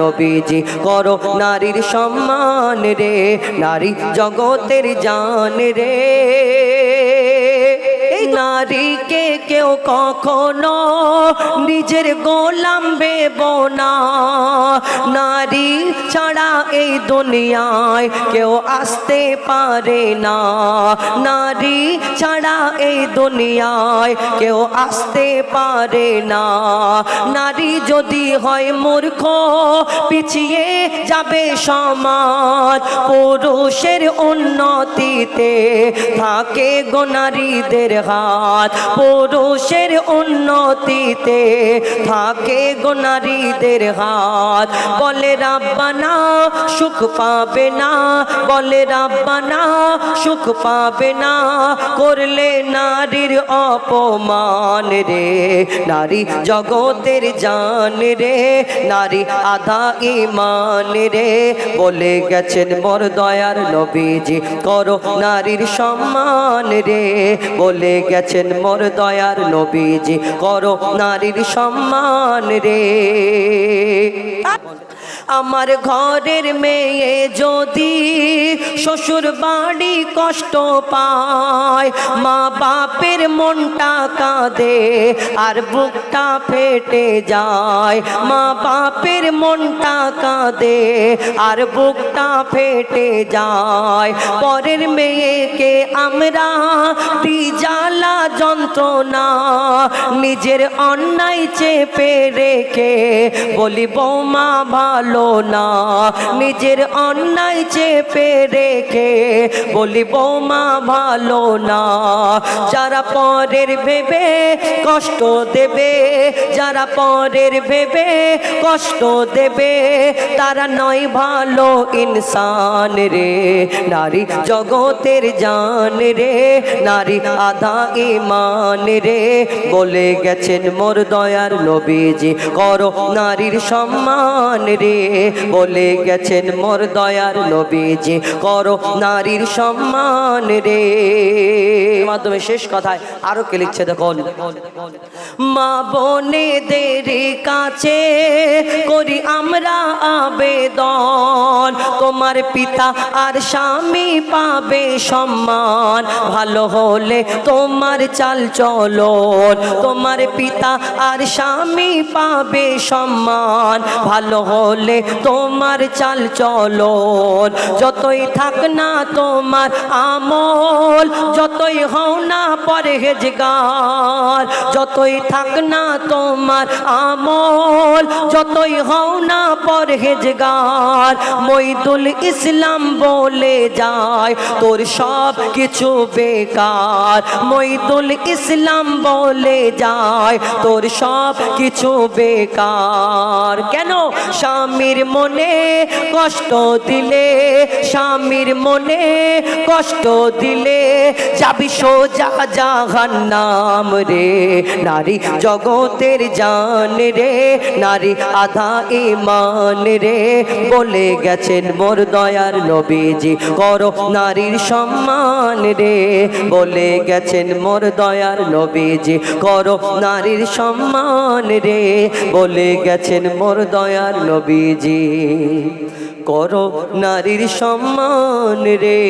নবীজি করো নারীর সম্মান রে নারী জগতের জান রে। নারীকে কেউ কখনো নিজের গোলাম বেব না। নারী ছাড়া এই দুনিয়ায় কেউ আসতে পারে না। নারী ছাড়া এই দুনিয়ায় কেউ আসতে পারে না। নারী যদি হয় মূর্খ, পিছিয়ে যাবে সমাজ। পুরুষের উন্নতিতে থাকে গো নারীদের হাত। পুরুষের উন্নতিতে থাকে গো নারীদের হাত। বলে রাব্বানা, সুখ পাবে না বলে রাব্বানা, সুখ পাবে না করলে নারীর অপমান রে। নারী জগতের জান রে। নারী আধা ইমান রে। বলে গেছেন মোর দয়ার নবীজি, করো নারীর সম্মান রে। বলে গেছেন মোর দয়ার নবীজি করো নারীর সম্মান রে। আমার ঘরের মেয়ে যদি শ্বশুর বাড়ি কষ্ট পায়, মা বাপের মনটা কাঁদে আর বুকটা ফেটে যায়। মা বাপের মনটা কাঁদে আর বুকটা ফেটে যায়। পরের মেয়েকে আমরা দি জ্বালা যন্ত্রণা, নিজের অন্যায় চেপে রেখে বলি, বৌমা, ভালো না, নিজের অন্যায় চেপে রেখে বলি বৌমা ভালো না। যারা পরের ভেবে কষ্ট দেবে, যারা পরের ভেবে কষ্ট দেবে, তারা নয় ভালো ইনসান রে। নারী জগতের জান রে, নারী আধা ইমান রে। বলে গেছেন মোর দয়ার নবীজি, করো নারীর সম্মান রে। বলে গেছেন মোর দয়ার নবীজি করো নারীর সম্মান রে। মাধ্যমে শেষ কথায় আরও কে লিখছে দেখুন? মা বোনেদের কাছে করি আমরা আবেদন। তোমার পিতা আর স্বামী পাবে সম্মান। ভালো হলে তোমার চাল চলন। তোমার পিতা আর স্বামী পাবে সম্মান। ভালো হলে তোমার চাল চলন। যতই থাক না তোমার আমল, যতই হও না পরহেজগার, যতই থাক না তোমার আমল, যতই হও না পরহেজগার, মইদুল ইসলাম বলে যায়, তোর সব কিছু বেকার। মইদুল ইসলাম বলে যায়, তোর সব কিছু বেকার। কেন? স্বামীর মনে কষ্ট দিলে, স্বামীর মনে কষ্ট দিলে, যাবি সোজা জাহান্নাম রে। নারী জগতের জান রে, নারী আধা ইমান রে। বলে গেছেন মোর দয়ার নবীজি, করো নারীর সম্মান রে। বলে গেছেন মোর দয়ার নবীজি, করো নারীর সম্মান রে। বলে গেছেন মোর দয়ার নবীজি, করো নারীর সম্মান রে।